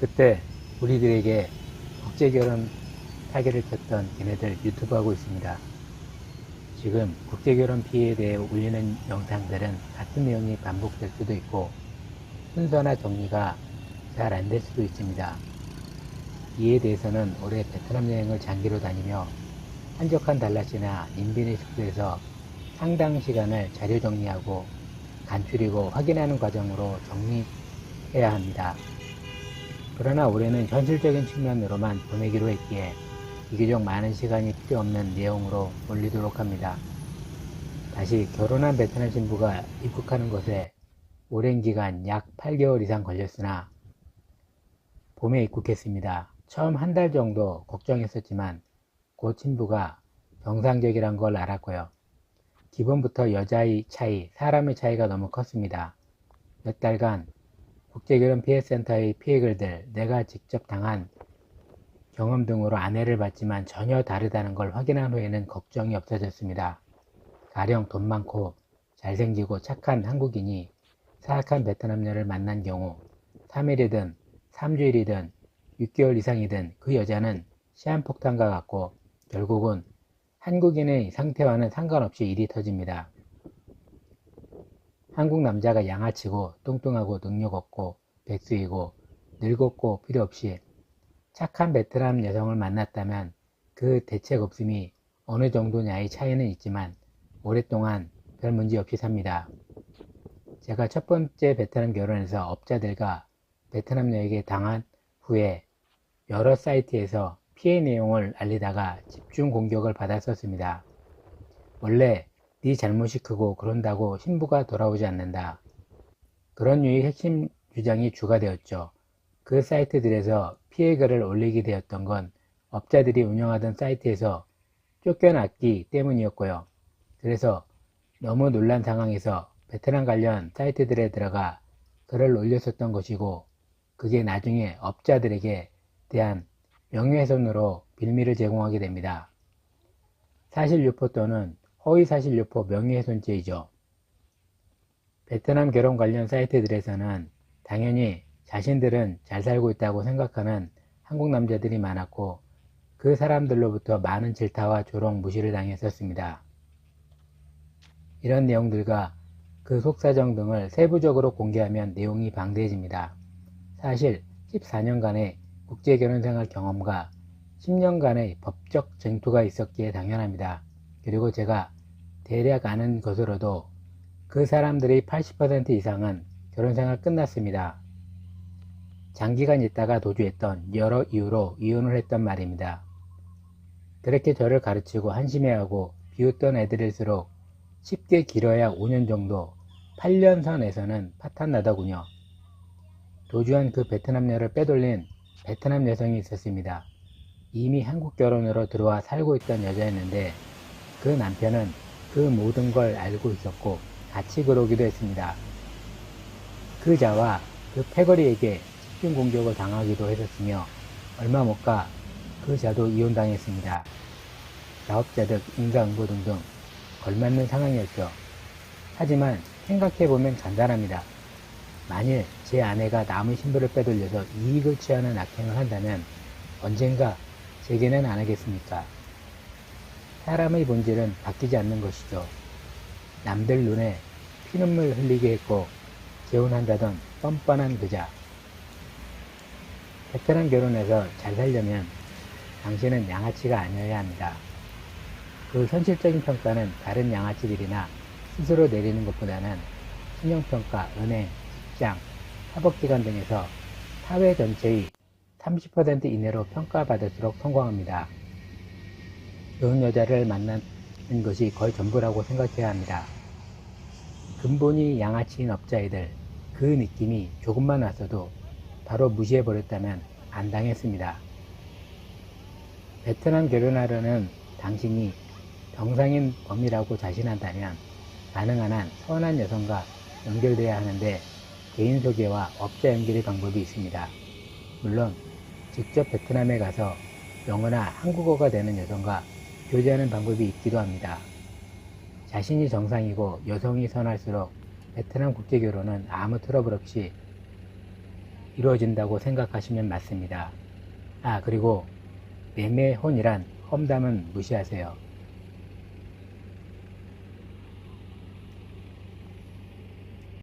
그때 우리들에게 국제결혼 타기를 쳤던 걔네들 유튜브 하고 있습니다. 지금 국제결혼 피해에 대해 올리는 영상들은 같은 내용이 반복될 수도 있고 순서나 정리가 잘 안 될 수도 있습니다. 이에 대해서는 올해 베트남 여행을 장기로 다니며 한적한 달랏이나 인빈의 숙소에서 상당 시간을 자료 정리하고 간추리고 확인하는 과정으로 정리해야 합니다. 그러나 올해는 현실적인 측면으로만 보내기로 했기에 비교적 많은 시간이 필요 없는 내용으로 올리도록 합니다. 다시 결혼한 베트남 신부가 입국하는 것에 오랜 기간 약 8개월 이상 걸렸으나 봄에 입국했습니다. 처음 한 달 정도 걱정했었지만 곧 신부가 정상적이란 걸 알았고요. 기본부터 여자의 차이, 사람의 차이가 너무 컸습니다. 몇 달간 국제결혼 피해센터의 피해글들, 내가 직접 당한 경험 등으로 아내를 봤지만 전혀 다르다는 걸 확인한 후에는 걱정이 없어졌습니다. 가령 돈 많고 잘생기고 착한 한국인이 사악한 베트남녀를 만난 경우 3일이든 3주일이든 6개월 이상이든 그 여자는 시한폭탄과 같고 결국은 한국인의 상태와는 상관없이 일이 터집니다. 한국 남자가 양아치고 뚱뚱하고 능력 없고 백수이고 늙었고 필요 없이 착한 베트남 여성을 만났다면 그 대책 없음이 어느 정도냐의 차이는 있지만 오랫동안 별 문제 없이 삽니다. 제가 첫 번째 베트남 결혼에서 업자들과 베트남 여에게 당한 후에 여러 사이트에서 피해 내용을 알리다가 집중 공격을 받았었습니다. 원래 네 잘못이 크고 그런다고 신부가 돌아오지 않는다. 그런 류의 핵심 주장이 주가 되었죠. 그 사이트들에서 피해 글을 올리게 되었던 건 업자들이 운영하던 사이트에서 쫓겨났기 때문이었고요. 그래서 너무 놀란 상황에서 베트남 관련 사이트들에 들어가 글을 올렸었던 것이고 그게 나중에 업자들에게 대한 명예훼손으로 빌미를 제공하게 됩니다. 사실 유포 또는 허위사실유포 명예훼손죄이죠. 베트남 결혼 관련 사이트들에서는 당연히 자신들은 잘 살고 있다고 생각하는 한국 남자들이 많았고 그 사람들로부터 많은 질타와 조롱 무시를 당했었습니다. 이런 내용들과 그 속사정 등을 세부적으로 공개하면 내용이 방대해집니다. 사실 14년간의 국제결혼생활 경험과 10년간의 법적 쟁투가 있었기에 당연합니다. 그리고 제가 대략 아는 것으로도 그 사람들의 80% 이상은 결혼생활 끝났습니다. 장기간 있다가 도주했던 여러 이유로 이혼을 했던 말입니다. 그렇게 저를 가르치고 한심해하고 비웃던 애들일수록 쉽게 길어야 5년 정도 8년 선에서는 파탄 나더군요. 도주한 그 베트남녀를 빼돌린 베트남 여성이 있었습니다. 이미 한국 결혼으로 들어와 살고 있던 여자였는데 그 남편은 그 모든 걸 알고 있었고 같이 그러기도 했습니다. 그 자와 그 패거리에게 집중 공격을 당하기도 했었으며 얼마 못 가 그 자도 이혼당했습니다. 사업자 득, 인가응보 등등 걸맞는 상황이었죠. 하지만 생각해보면 간단합니다. 만일 제 아내가 남의 신부를 빼돌려서 이익을 취하는 악행을 한다면 언젠가 제게는 안 하겠습니까? 사람의 본질은 바뀌지 않는 것이죠. 남들 눈에 피눈물 흘리게 했고 재혼한다던 뻔뻔한 그자. 베테랑 결혼해서 잘 살려면 당신은 양아치가 아니어야 합니다. 그 현실적인 평가는 다른 양아치들이나 스스로 내리는 것보다는 신용평가, 은행, 직장, 사법기관 등에서 사회 전체의 30% 이내로 평가받을수록 성공합니다. 좋은 여자를 만나는 것이 거의 전부라고 생각해야 합니다. 근본이 양아치인 업자애들, 그 느낌이 조금만 왔어도 바로 무시해버렸다면 안 당했습니다. 베트남 결혼하려는 당신이 정상인 범이라고 자신한다면 가능한 한 선한 여성과 연결돼야 하는데 개인 소개와 업자 연결의 방법이 있습니다. 물론 직접 베트남에 가서 영어나 한국어가 되는 여성과 교제하는 방법이 있기도 합니다. 자신이 정상이고 여성이 선할수록 베트남 국제 결혼은 아무 트러블 없이 이루어진다고 생각하시면 맞습니다. 아, 그리고 매매혼이란 험담은 무시하세요.